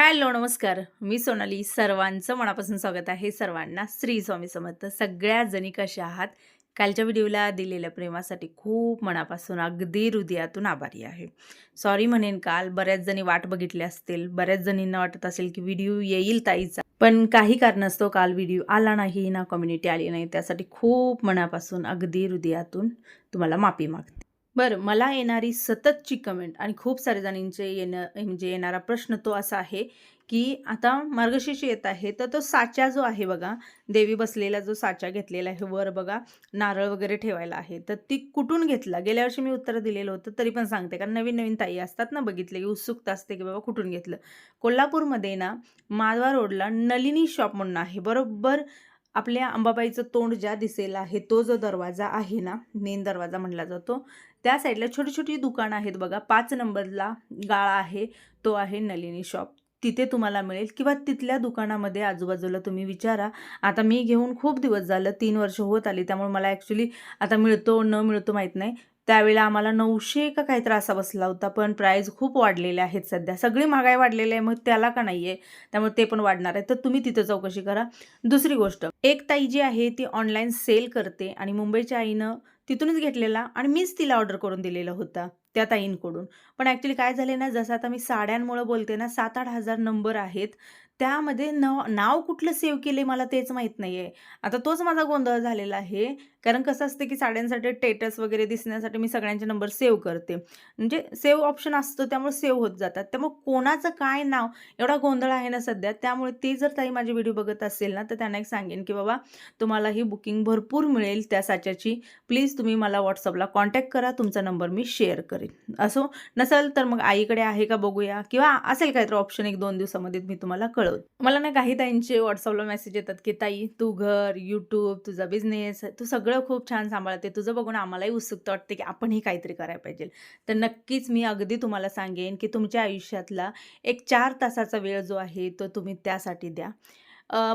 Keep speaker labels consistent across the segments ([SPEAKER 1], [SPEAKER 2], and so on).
[SPEAKER 1] Hello नमस्कार. मी सोनाली. सर्वांचं मनापासून स्वागत आहे. सर्वांना श्री स्वामी समर्थ. सगळ्या जणी कशा आहात? कालच्या व्हिडिओला दिलेल्या प्रेमासाठी खूप मनापासून अगदी हृदयातून आभारी आहे. सॉरी म्हणेन काल बऱ्याच जणी वाट बघितली असतील. बऱ्याच जणींना वाटत असेल की व्हिडिओ येईल ताईचा. पण काही कारणास्तव काल व्हिडिओ आला नाही ना कम्युनिटी आली नाही. त्यासाठी खूप मनापासून अगदी हृदयातून तुम्हाला माफी मागते. बरं मला येणारी सततची कमेंट आणि खूप सारे जणींचे येणं म्हणजे येणारा प्रश्न तो असा आहे की आता मार्गशीर्ष येत आहे तर तो साचा जो आहे बघा देवी बसलेला जो साचा घेतलेला आहे वर बघा नारळ वगैरे ठेवायला आहे तर ती कुठून घेतला? गेल्या वर्षी मी उत्तर दिलेलं होतं तरी पण सांगते कारण नवीन नवीन ताई असतात ना बघितले की उत्सुकता असते की बाबा कुठून घेतलं? कोल्हापूरमध्ये ना माधवा रोडला नलिनी शॉप म्हणून आहे बरोबर? आपल्या अंबाबाईचं तोंड ज्या दिसेल आहे तो जो दरवाजा आहे ना मेन दरवाजा म्हणला जातो त्या साईडला छोटी छोटी दुकानं आहेत बघा. पाच नंबरला गाळा आहे. तो आहे नलिनी शॉप. तिथे तुम्हाला मिळेल किंवा तिथल्या दुकानामध्ये आजूबाजूला तुम्ही विचारा. आता मी घेऊन खूप दिवस झालं तीन वर्ष होत आली त्यामुळे मला ॲक्च्युली आता मिळतो न मिळतो माहीत नाही. त्यावेळेला आम्हाला नऊशे का काही असा बसला होता पण प्राईज खूप वाढलेले आहेत सध्या. सगळी महागाई वाढलेली आहे मग त्याला का नाही आहे त्यामुळे ते पण वाढणार आहे. तर तुम्ही तिथं चौकशी करा. दुसरी गोष्ट एक ताई जी आहे ती ऑनलाईन सेल करते आणि मुंबईच्या आईनं तिथूनच घेतलेला आणि मीच तिला ऑर्डर करून दिलेला होता त्या ताईंकडून. पण ॲक्च्युली काय झाले ना जसं आता मी साड्यांमुळं बोलते ना सात आठ हजार नंबर आहेत. त्यामध्ये न नाव कुठलं सेव्ह केले मला तेच माहीत नाही आहे आता तोच माझा गोंधळ झालेला आहे. कारण कसं असतं की साड्यांसाठी टेटस वगैरे दिसण्यासाठी मी सगळ्यांचे नंबर सेव्ह करते. म्हणजे सेव्ह ऑप्शन असतो त्यामुळे सेव्ह होत जातात. त्यामुळे कोणाचं काय नाव एवढा गोंधळ आहे ना सध्या त्यामुळे ती जर ताई माझी व्हिडिओ बघत असेल ना तर त्यांना एक सांगेन की बाबा तुम्हाला ही बुकिंग भरपूर मिळेल त्या साच्याची. प्लीज तुम्ही मला व्हॉट्सअपला कॉन्टॅक्ट करा तुमचा नंबर मी शेअर करेन. असो नसेल तर मग आईकडे आहे का बघूया किंवा असेल काहीतरी ऑप्शन एक दोन दिवसामध्ये मी तुम्हाला कळवते. मला ना काही ताईंचे व्हॉट्सअपला मेसेज येतात की ताई तू घर यूट्यूब तुझा बिझनेस तू सगळं खूप छान सांभाळते. तुझं बघून आम्हालाही उत्सुकता वाटते की आपणही काहीतरी करायला पाहिजे. तर नक्कीच मी अगदी तुम्हाला सांगेन की तुमच्या आयुष्यातला एक चार तासाचा वेळ जो आहे तो तुम्ही त्यासाठी द्या.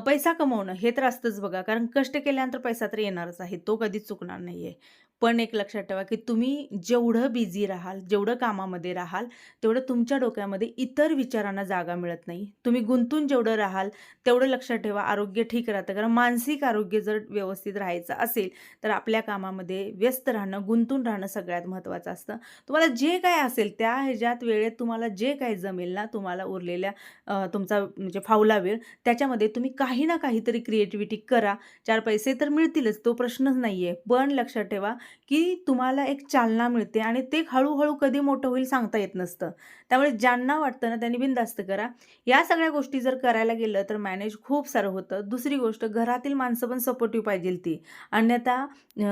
[SPEAKER 1] पैसा कमवणं हे तर असतंच बघा. कारण कष्ट केल्यानंतर पैसा तर येणारच आहे. तो कधीच चुकणार नाही आहे पण एक लक्षात ठेवा की तुम्ही जेवढं बिझी राहाल जेवढं कामामध्ये राहाल तेवढं तुमच्या डोक्यामध्ये इतर विचारांना जागा मिळत नाही. तुम्ही गुंतून जेवढं राहाल तेवढं लक्षात ठेवा आरोग्य ठीक राहतं. कारण मानसिक आरोग्य जर व्यवस्थित राहायचं असेल तर आपल्या कामामध्ये व्यस्त राहणं गुंतून राहणं सगळ्यात महत्त्वाचं असतं. तुम्हाला जे काय असेल त्या ह्याच्यात वेळेत तुम्हाला जे काय जमेल ना तुम्हाला उरलेल्या तुमचा म्हणजे फावला वेळ त्याच्यामध्ये तुम्ही काही ना काहीतरी क्रिएटिव्हिटी करा. चार पैसे तर मिळतीलच तो प्रश्नच नाही आहे पण लक्षात ठेवा की तुम्हाला एक चालना मिळते आणि ते हळूहळू कधी मोठं होईल सांगता येत नसतं. त्यामुळे ज्यांना वाटतं ना त्यांनी बिनधास्त करा. या सगळ्या गोष्टी जर करायला गेलं तर मॅनेज खूप सारं होतं. दुसरी गोष्ट घरातील माणसं पण सपोर्टिव्ह पाहिजे ती. अन्यथा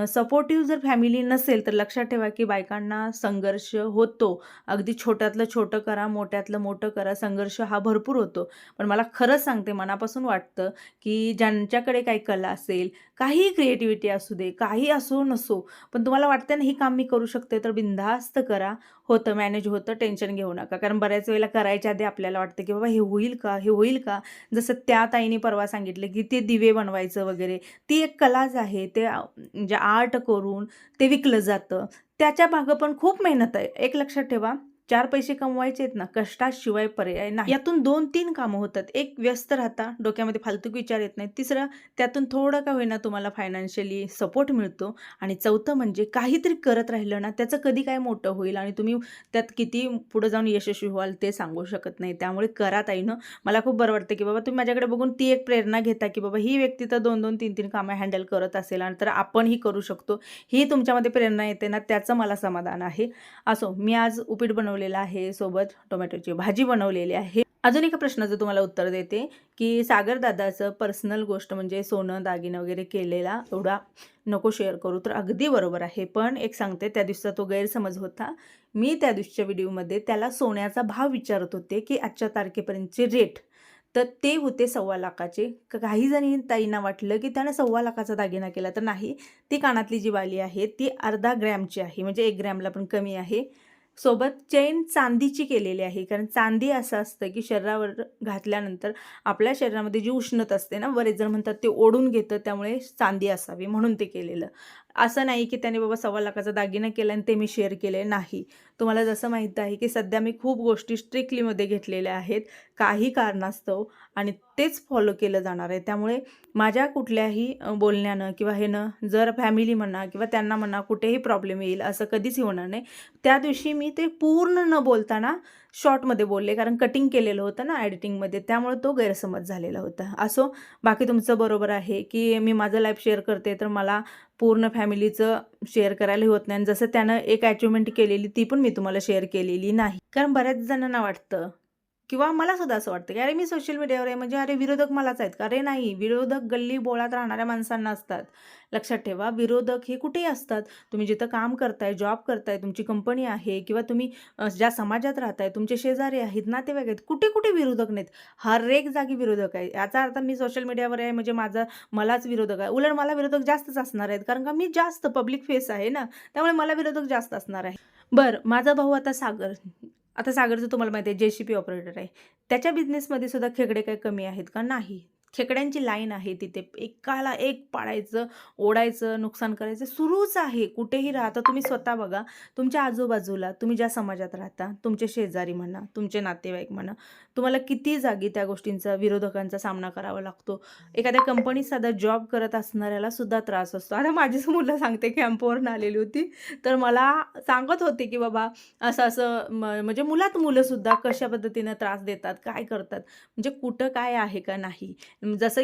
[SPEAKER 1] सपोर्टिव्ह जर फॅमिली नसेल तर लक्षात ठेवा की बायकांना संघर्ष होतो. अगदी छोट्यातलं छोटं करा मोठ्यातलं मोठं करा संघर्ष हा भरपूर होतो. पण मला खरंच सांगते मनापासून वाटतं की ज्यांच्याकडे काही कला असेल काही क्रिएटिव्हिटी असू दे काही असो नसो पण तुम्हाला वाटतं ना हे काम मी करू शकते तर बिनधास्त करा. होतं मॅनेज होतं टेन्शन घेऊ नका. कारण बऱ्याच वेळेला करायच्या आधी आपल्याला वाटतं की बाबा हे होईल का? हे होईल का? जसं त्या ताईने परवा सांगितलं की ते दिवे बनवायचं वगैरे. ती एक कलाच आहे ते म्हणजे आर्ट करून ते विकलं जातं. त्याच्या मागं पण खूप मेहनत आहे. एक लक्षात ठेवा चार पैसे कमवायचे आहेत ना कष्टाशिवाय पर्याय नाही. यातून दोन तीन कामं होतात. एक व्यस्त राहता डोक्यामध्ये फालतूक विचार येत नाही तिसरं त्यातून थोडं का होईना तुम्हाला फायनान्शियली सपोर्ट मिळतो. आणि चौथं म्हणजे काहीतरी करत राहिलं ना त्याचं कधी काय मोठं होईल आणि तुम्ही त्यात किती पुढं जाऊन यशस्वी व्हाल ते सांगू शकत नाही. त्यामुळे करा ताईनं. मला खूप बरं वाटतं की बाबा तुम्ही माझ्याकडे बघून ती एक प्रेरणा घेता की बाबा ही व्यक्ती तर दोन दोन तीन तीन कामं हँडल करत असेल आणि तर आपणही करू शकतो. ही तुमच्यामध्ये प्रेरणा येते ना त्याचं मला समाधान आहे. असो मी आज उपीट बनवलेला आहे सोबत टोमॅटोची भाजी बनवलेली आहे. अजून एका प्रश्नाचं तुम्हाला उत्तर देते की सागर दादाचं पर्सनल गोष्ट म्हणजे सोनं दागिनं वगैरे केलेला एवढा नको शेअर करू तर अगदी बरोबर आहे. पण एक सांगते त्या दिवसाचा तो गैरसमज होता. मी त्या दिवशीच्या व्हिडिओमध्ये त्याला सोन्याचा भाव विचारत होते की आजच्या तारखेपर्यंतचे रेट तर ते होते सव्वा लाखाचे. काही जणी ताईंना वाटलं की त्यानं सव्वा लाखाचा दागिना केला. तर नाही ती कानातली जी वाली आहे ती अर्धा ग्रॅमची आहे. म्हणजे एक ग्रॅमला पण कमी आहे. सोबत चेन चांदीची केलेली आहे. कारण चांदी असं असतं की शरीरावर घातल्यानंतर आपल्या शरीरामध्ये जी उष्णता असते ना बरेच जण म्हणतात ते ओढून घेतं त्यामुळे चांदी असावी म्हणून ते केलेलं. असं नाही की त्याने बाबा सव्वा लाखाचा दागिना केला आणि ते मी शेअर केले नाही. तुम्हाला जसं माहीत आहे की सध्या मी खूप गोष्टी स्ट्रिक्टलीमध्ये घेतलेल्या आहेत काही कारणास्तव आणि तेच फॉलो केलं जाणार आहे. त्यामुळे माझ्या कुठल्याही बोलण्यानं किंवा हे जर फॅमिली म्हणा किंवा त्यांना म्हणा कुठेही प्रॉब्लेम येईल असं कधीच होणार नाही. त्या दिवशी मी ते पूर्ण न बोलताना शॉर्टमध्ये बोलले कारण कटिंग केलेलं होतं ना एडिटिंगमध्ये त्यामुळे तो गैरसमज झालेला होता. असो बाकी तुमचं बरोबर आहे की मी माझं लाईफ शेअर करते तर मला पूर्ण फॅमिलीचं शेअर करायला होत नाही. आणि जसं त्यानं एक अचिव्हमेंट केलेली ती पण मी तुम्हाला शेअर केलेली नाही. कारण बऱ्याच जणांना वाटतं किंवा मला सुद्धा असं वाटतं की अरे मी सोशल मीडियावर आहे म्हणजे अरे विरोधक मलाच आहेत. का अरे नाही विरोधक गल्ली बोळात राहणाऱ्या माणसांना असतात. लक्षात ठेवा विरोधक हे कुठेही असतात. तुम्ही जिथं काम करताय जॉब करताय तुमची कंपनी आहे किंवा तुम्ही ज्या समाजात राहताय तुमचे शेजारी आहेत नातेवाईक आहेत कुठे कुठे विरोधक नाहीत. हर एक जागी विरोधक आहे. याचा अर्थ मी सोशल मीडियावर आहे म्हणजे माझा मलाच विरोधक आहे. उलट मला विरोधक जास्तच असणार आहेत कारण का मी जास्त पब्लिक फेस आहे ना त्यामुळे मला विरोधक जास्त असणार आहे. बरं माझा भाऊ आता सागर. आता सागरचं तुम्हाला माहिती आहे जे सी पी ऑपरेटर आहे. त्याच्या बिझनेसमध्ये सुद्धा खेकडे काही कमी आहेत का? नाही. खेकड्यांची लाईन आहे तिथे. एकाला एक पाळायचं ओढायचं नुकसान करायचं सुरूच आहे. कुठेही राहता तुम्ही स्वतः बघा तुमच्या आजूबाजूला तुम्ही ज्या समाजात राहता तुमचे शेजारी म्हणा तुमचे नातेवाईक म्हणा तुम्हाला किती जागी त्या गोष्टींचा विरोधकांचा सामना करावा लागतो. एखाद्या कंपनीत साधा जॉब करत असणाऱ्याला सुद्धा त्रास असतो. आता माझीच मुलं सांगते कॅम्पवरून आलेली होती. तर मला सांगत होते की बाबा असं असं म्हणजे मुलात मुलंसुद्धा कशा पद्धतीनं त्रास देतात काय करतात? म्हणजे कुठं काय आहे का नाही? जसं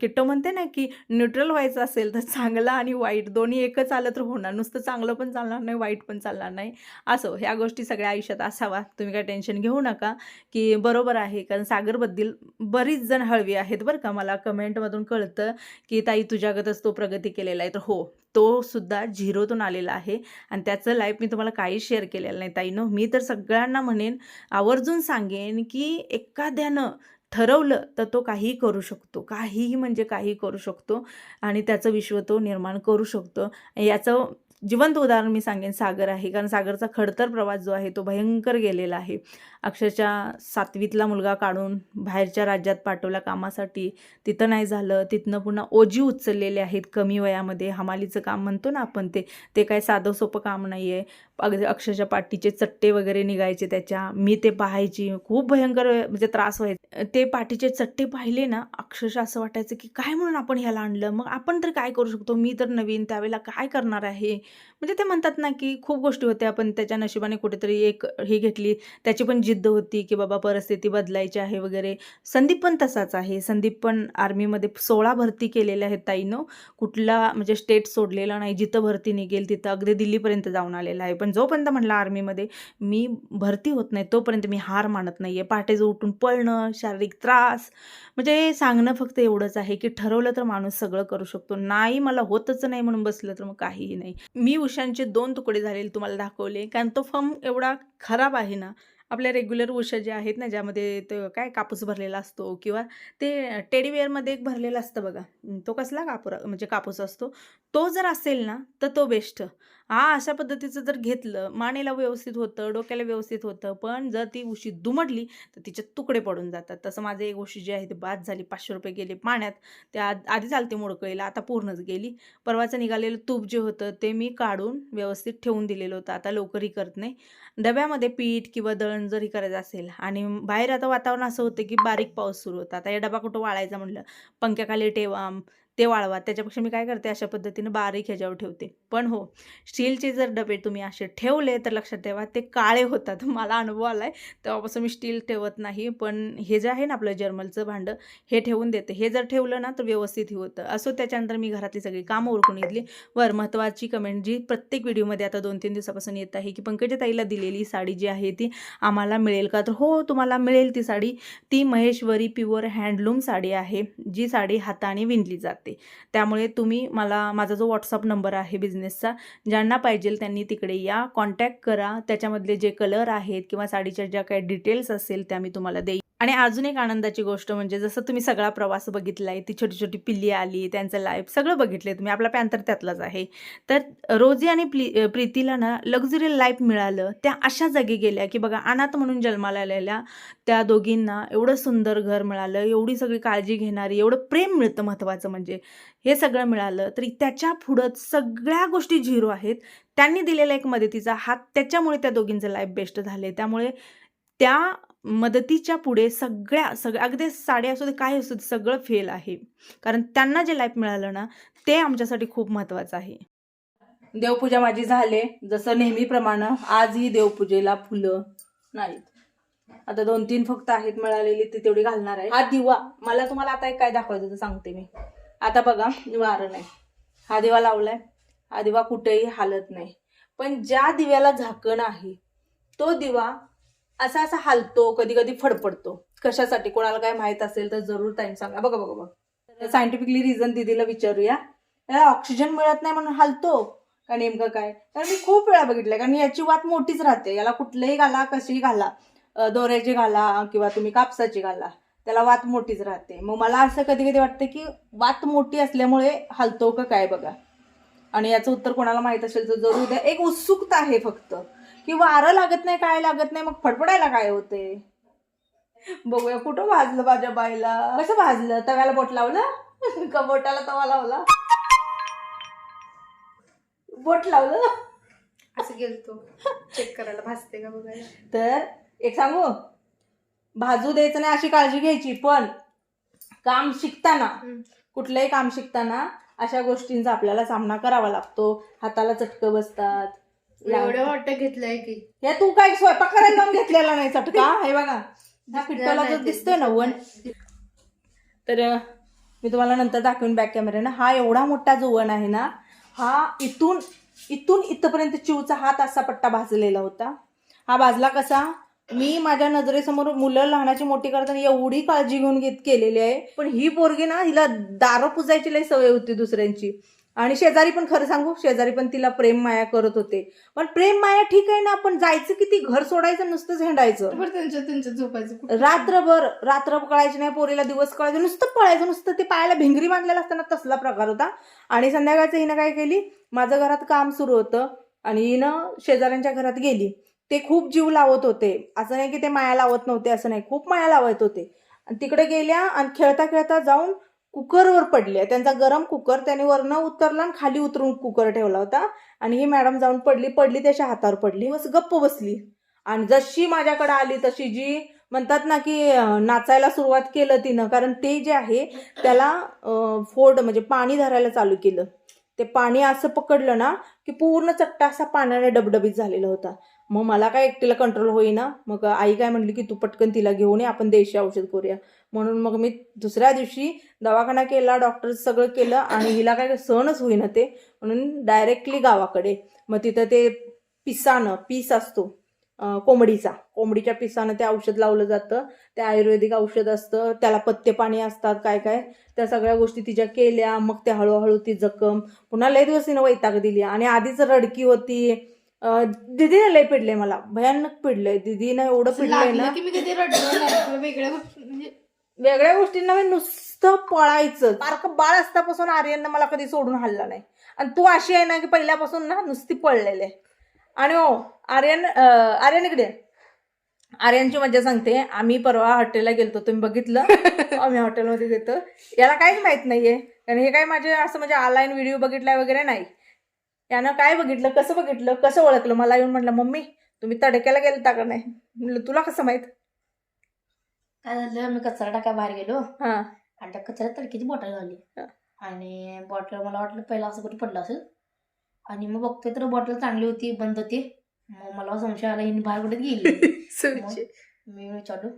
[SPEAKER 1] किट्टो म्हणते ना की न्यूट्रल व्हायचं असेल तर चांगलं आणि वाईट. दोन्ही एकच आलं तर होणार. नुसतं चांगलं पण चालणार नाही वाईट पण चालणार नाही. असो ह्या गोष्टी सगळ्या आयुष्यात असावा. तुम्ही काय टेन्शन घेऊ नका की बरोबर आहे. कारण सागरबद्दल बरीच जण हळवी आहेत बरं का. मला कमेंटमधून कळतं की ताई तुझ्यागतच तो प्रगती केलेला आहे. तर हो तो सुद्धा झिरोतून आलेला आहे. आणि त्याचं लाईफ मी तुम्हाला काही शेअर केलेलं नाही ताईनं मी तर सगळ्यांना म्हणेन आवर्जून सांगेन की एखाद्यानं ठरवलं तर तो काहीही करू शकतो. काहीही म्हणजे काही करू शकतो आणि त्याचं विश्व तो निर्माण करू शकतो. याचं जिवंत उदाहरण मी सांगेन सागर आहे. कारण सागरचा खडतर प्रवास जो आहे तो भयंकर गेलेला आहे. अक्षरशः सातवीतला मुलगा काढून बाहेरच्या राज्यात पाठवला कामासाठी. तिथं नाही झालं. तिथनं पुन्हा ओजी उचललेले आहेत कमी वयामध्ये. हमालीचं काम म्हणतो ना आपण ते. ते काय साधं सोपं काम नाही आहे अगदी अक्षरशः पाठीचे चट्टे वगैरे निघायचे त्याच्या. मी ते पाहायची खूप भयंकर म्हणजे त्रास व्हायचे. ते पाठीचे चट्टे पाहिले ना अक्षरशः असं वाटायचं की काय म्हणून आपण ह्याला आणलं? मग आपण तर काय करू शकतो? मी तर नवीन त्यावेळेला काय करणार आहे? म्हणजे ते म्हणतात ना की खूप गोष्टी होत्या पण त्याच्या नशिबाने कुठेतरी एक ही घेतली. त्याची पण जिद्द होती की बाबा परिस्थिती बदलायची आहे वगैरे. संदीप पण तसाच आहे. संदीप पण आर्मीमध्ये सोळा भरती केलेल्या आहेत ताईनं. कुठला म्हणजे स्टेट सोडलेला नाही. जिथं भरती निघेल तिथं अगदी दिल्लीपर्यंत जाऊन आलेला आहे. पण जोपर्यंत म्हटलं आर्मीमध्ये मी भरती होत नाही तोपर्यंत मी हार मानत नाही आहे पहाटेचं उठून पळणं शारीरिक त्रास. म्हणजे सांगणं फक्त एवढंच आहे की ठरवलं तर माणूस सगळं करू शकतो. नाही मला होतच नाही म्हणून बसलं तर मग काहीही नाही. मी उशांचे दोन तुकडे झालेले तुम्हाला दाखवले. कारण तो फर्म एवढा खराब आहे ना आपल्या रेग्युलर उषा जे आहेत ना ज्यामध्ये काय कापूस भरलेला असतो किंवा ते टेडीवेअरमध्ये एक भरलेला असतं बघा. तो कसला कापूर म्हणजे कापूस असतो. तो जर असेल ना तर तो बेस्ट हा अशा पद्धतीचं जर घेतलं मानेला व्यवस्थित होतं डोक्याला व्यवस्थित होतं पण जर ती उशी दुमडली तर तिचे तुकडे पडून जातात. तसं माझं एक उशी जी आहे ती बाद झाली पाचशे रुपये गेले पाण्यात. त्या आध- आधी चालते मोडकळीला आता पूर्णच गेली. परवाचं निघालेलं तूप जे होतं ते मी काढून व्यवस्थित ठेवून दिलेलं होतं. आता लवकरही करत नाही. डब्यामध्ये पीठ किंवा दळण जरी करायचं असेल आणि बाहेर आता वातावरण असं होतं की बारीक पाऊस सुरू होता. आता या डबा कुठं वाळायचा म्हणलं. पंख्याखाली ठेवा ते वाळवा. त्याच्यापेक्षा मी काय करते अशा पद्धतीनं बारीक ह्याच्यावर ठेवते. पण हो स्टीलचे जर डबे तुम्ही असे ठेवले तर लक्षात ठेवा ते काळे होतात. मला अनुभव आला आहे तेव्हापासून मी स्टील ठेवत नाही. पण हे जे आहे ना आपलं जर्मलचं भांडं हे ठेवून देते. हे जर ठेवलं ना तर व्यवस्थित हे होतं. असो त्याच्यानंतर मी घरातली सगळी कामं ओळखून घेतली. वर महत्त्वाची कमेंट जी प्रत्येक व्हिडिओमध्ये आता दोन तीन दिवसापासून येत आहे की पंकजा ताईला दिलेली साडी जी आहे ती आम्हाला मिळेल का? तर हो तुम्हाला मिळेल ती साडी. ती महेश्वरी प्युअर हँडलूम साडी आहे जी साडी हाताने विणली जाते. त्यामुळे तुम्ही मला माझा जो व्हॉट्सअप नंबर आहे बिझनेसचा ज्यांना पाहिजे त्यांनी तिकडे या. कॉन्टॅक्ट करा. त्याच्यामधले जे कलर आहेत किंवा साडीच्या ज्या काही डिटेल्स असेल त्या मी तुम्हाला देईन. आणि अजून एक आनंदाची गोष्ट म्हणजे जसं तुम्ही सगळा प्रवास बघितला आहे ती छोटी छोटी पिल्ली आली त्यांचं लाईफ सगळं बघितलं तुम्ही आपला पॅन्थर त्यातलाच आहे. तर रोजी आणि प्ली प्रीतीला ना लक्झरी लाईफ मिळालं त्या अशा जागी गेल्या की बघा अनाथ म्हणून जन्माला आलेल्या त्या दोघींना एवढं सुंदर घर मिळालं एवढी सगळी काळजी घेणारी एवढं प्रेम मिळतं महत्त्वाचं म्हणजे. हे सगळं मिळालं तरी त्याच्या पुढं सगळ्या गोष्टी झिरो आहेत. त्यांनी दिलेला एक मदतीचा हात त्याच्यामुळे त्या दोघींचं लाईफ बेस्ट झाले त्यामुळे त्या मदतीच्या पुढे सगळ्या सगळ्या अगदी साडे असू दे काय असू दे सगळं फेल आहे. कारण त्यांना जे लाईफ मिळालं ना ते आमच्यासाठी खूप महत्त्वाचं आहे. देवपूजा माझी झाले जसं नेहमीप्रमाणे आजही देवपूजेला फुलं नाहीत. आता दोन तीन फक्त आहेत मिळालेली ती तेवढी घालणार आहे. हा दिवा मला तुम्हाला आता एक काय दाखवायचं तर सांगते मी. आता बघा वारण नाही. हा दिवा लावलाय. हा दिवा कुठेही हालत नाही. पण ज्या दिव्याला झाकण आहे तो दिवा असा असा हालतो कधी कधी फडफडतो. कशासाठी कोणाला काय माहीत असेल तर जरूर टाइम सांगा. बघा बघा बघा. सायंटिफिकली रिझन दिदीला विचारूया. ऑक्सिजन मिळत नाही म्हणून हालतो का नेमकं काय? कारण मी खूप वेळा बघितलंय कारण याची वात मोठीच राहते. याला कुठलंही घाला कशीही घाला. दोऱ्याची घाला किंवा तुम्ही कापसाची घाला त्याला वात मोठीच राहते. मग मला असं कधी कधी वाटतं की वात मोठी असल्यामुळे हलतो का काय बघा? आणि याचं उत्तर कोणाला माहीत असेल तर जरूर द्या. एक उत्सुकता आहे फक्त. की वारं लागत नाही काय लागत नाही मग फडफडायला काय होते? बघूया कुठं भाजलं माझ्या बाईला? कसं भाजलं? तव्याला बोट लावलं? का बोटाला तवा लावला? बोट लावलं?
[SPEAKER 2] असं गेलतो. चेक करायला भासते का बघायला?
[SPEAKER 1] तर एक सांगू? भाजू द्यायचं नाही अशी काळजी घ्यायची पण काम शिकताना. कुठलंही काम शिकताना अशा गोष्टींचा आपल्याला सामना करावा लागतो. हाताला चटकं बसतात
[SPEAKER 2] एवढं वाटत घेतलंय की.
[SPEAKER 1] हे तू काय स्वयंपाक करायला जाऊन घेतलेला नाही चटका? हे बघा हा जो दिसतोय. ना वन. तर मी तुम्हाला नंतर दाखवेन बॅक कॅमेऱ्यानं हा एवढा मोठा जो वन आहे ना हा इथून इथून इथपर्यंत चिवचा हात असा पट्टा भाजलेला होता. हा भाजला कसा? मी माझ्या नजरेसमोर मुलं लहानाची मोठी करताना एवढी काळजी घेऊन घेत केलेली आहे. पण ही पोरगी ना हिला दारं पुजायची लई सवय होती दुसऱ्यांची. आणि शेजारी पण खरं सांगू शेजारी पण तिला प्रेम माया करत होते. पण प्रेम माया ठीक आहे ना पण जायचं किती घर सोडायचं नुसतंच हेंडायचं
[SPEAKER 2] बरं त्यांच्या त्यांच्या झोपायचं कुठं?
[SPEAKER 1] रात्रभर रात्र कळायची नाही पोरीला दिवस कळायचं नुसतं पळायचं नुसतं ते पायाला भिंगरी बांधलेला असताना तसला प्रकार होता. आणि संध्याकाळचं हिनं काय केली माझं घरात काम सुरू होतं आणि हिनं शेजाऱ्यांच्या घरात गेली. ते खूप जीव लावत होते. असं नाही की ते माया लावत नव्हते असं नाही. खूप माया लावत होते. आणि तिकडे गेल्या आणि खेळता खेळता जाऊन कुकरवर पडले त्यांचा गरम कुकर त्याने वरनं उतरला आणि खाली उतरून कुकर ठेवला होता. आणि ही मॅडम जाऊन पडली पडली त्याच्या हातावर पडली. बस गप्प बसली. आणि जशी माझ्याकडे आली तशी जी म्हणतात ना की नाचायला सुरुवात केलं तिनं कारण ते जे आहे त्याला फोड म्हणजे पाणी धरायला चालू केलं. ते पाणी असं पकडलं ना की पूर्ण चट्टा असा पाण्याने डबडबीत झालेला होता. मग मला काय एकटीला कंट्रोल होईना. मग आई काय म्हणली की तू पटकन तिला घेऊन ये आपण देशी औषध करूया. म्हणून मग मी दुसऱ्या दिवशी दवाखाना केला डॉक्टर सगळं केलं आणि हिला काय सहनच होईना ते. म्हणून डायरेक्टली गावाकडे. मग तिथं ते पिसानं पीस असतो कोंबडीचा. कोंबडीच्या पिसानं ते औषध लावलं जातं. ते आयुर्वेदिक औषध असतं. त्याला पत्ते पाणी असतात काय काय. त्या सगळ्या गोष्टी तिच्या केल्या. मग ते हळूहळू ती जखम. पुन्हा लय दिवस तिनं वैताग दिली. आणि आधीच रडकी होती. दीदीनं लय पिडलंय मला. भयानक पिडलंय. दीदीनं एवढं पिडलंय ना.
[SPEAKER 2] की मी कधी रडलो वेगळ्या
[SPEAKER 1] वेगळ्या गोष्टींना मी नुसतं पळायचं. बारकं बाळ असतापासून आर्यननं मला कधी सोडून हल्ला नाही. आणि तू अशी आहे ना की पहिल्यापासून ना नुसती पळलेली आणि हो आर्यन आर्यन इकडे. आर्यनची मजा सांगते. आम्ही परवा हॉटेलला गेलतो. तुम्ही बघितलं? आम्ही हॉटेलमध्ये गेलो याला काहीच माहीत नाहीये. कारण हे काय माझे असं म्हणजे ऑनलाईन व्हिडिओ बघितलाय वगैरे नाही. यानं काय बघितलं कसं बघितलं कसं ओळखलं? मला येऊन म्हटलं मम्मी तुम्ही तडक्याला गेलता का नाही? म्हटलं तुला कसं माहीत?
[SPEAKER 3] काय झालं? मी कचरा टाकाय बाहेर गेलो.
[SPEAKER 1] हा.
[SPEAKER 3] आणि त्या कचऱ्यात तडकीची बॉटल
[SPEAKER 1] हा.
[SPEAKER 3] आणि बॉटल मला वाटलं पहिला असं कुठे पडलं असेल. आणि मग बघतोय तर बॉटल चांगली होती बंद होती. मग मला संशय आला हिने बाहेर कुठे गेली?
[SPEAKER 2] सुरुची.
[SPEAKER 3] मी विचारलो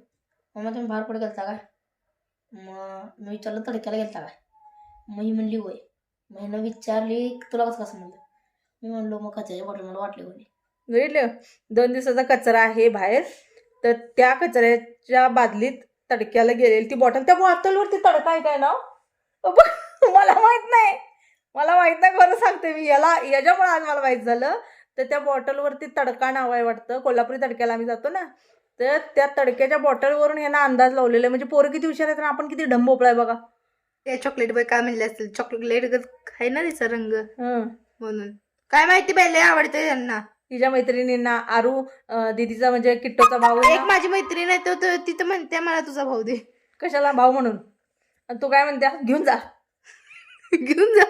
[SPEAKER 3] मग तुम्ही बाहेर कुठे गेलता काय? मग मी विचारलं तडक्याला गेलता काय? मग ही म्हणली होय. मग हिनं विचारली तुला कसं कसं म्हणलं मी म्हणलो मग कचऱ्याची बॉटल मला वाटली कोणी.
[SPEAKER 1] बघितलं? दोन दिवसाचा कचरा आहे बाहेर. तर त्या कचऱ्याच्या बादलीत तडक्याला गेलेली ती बॉटल त्या बॉटलवरती तडका आहे काय ना मला माहीत नाही. मला माहीत नाही खरं सांगते मी. याला याच्यामुळे आज मला माहीत झालं. तर त्या बॉटलवरती तडका नाव आहे वाटतं. कोल्हापुरी तडक्याला आम्ही जातो ना. तर त्या तडक्याच्या बॉटलवरून यांना अंदाज लावलेला आहे. म्हणजे पोरं किती हुशार आहेत आणि आपण किती ढंबोपळाय बघा.
[SPEAKER 2] ते चॉकलेट बॉय काय म्हणले असतील. चॉकलेट आहे ना तिचा रंग. म्हणून. काय माहिती पहिले आवडते त्यांना.
[SPEAKER 1] तिच्या मैत्रिणींना आरू दीदीचा म्हणजे किट्टोचा भाऊ
[SPEAKER 2] एक. माझी मैत्रीण आहे तो तो- तिथं म्हणते मला तुझा भाऊ दे.
[SPEAKER 1] कशाला भाऊ म्हणून? आणि तू काय म्हणत्या घेऊन जा.
[SPEAKER 2] घेऊन जा.